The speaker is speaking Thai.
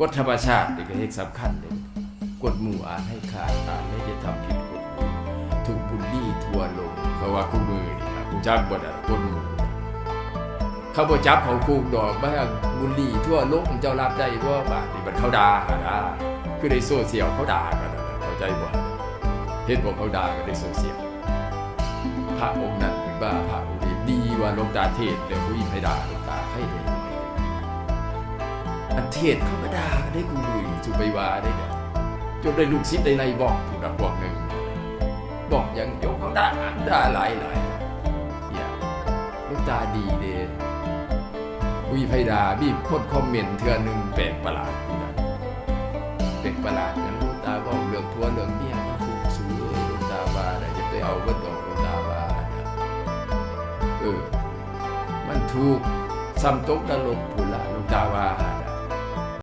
กฎธรรมชาตินี่ก็เอกสำคัญเลยกฎหมู่อ่านให้ขาดอ่านไม่จะทำผิดกฎหมู่ถูกบุลลี่ทัวลงเพราะว่าคู่มือนี่ครับกูจักบ่ได้กฎหมู่เขาบ่จับเขาคูกดอกบ้างบุลลี่ทั่วโลกเจ้ารับได้บ่บาดนี่มันเขาด่าหาด่าคือในโซเชียลเขาด่ากันนะเข้าใจบ่เห็นบอกเขาด่ากันในโซเชียลพระองค์นั้นถึงว่าพระองค์นี้ดีกว่าลงตาเทศเดี๋ยวผู้ยิงให้ด่าลงตาให้เลย อันเทศเขาก็ด่าได้กูดุยจุไปว่าได้เนี่ยจนได้ลูกศิษย์ได้ในบอกถูกดับบอกหนึ่งบอกอย่างยกเขาด่าด่าหลายหลายอย่าลูกตาดีเด้วิไพดาบีบคนคอมเมนต์เทือหนึ่งแปลกประหลาดนะแปลกประหลาดอย่างลูกตาบอกเรื่องทัวร์เรื่องเมียมันถูกสูลูกตาว่าน่จะไปเอาเบิดดอกลูกตาว่าน่ะเออมันถูกซ้ำตกนรกพุนละลูกตาว่า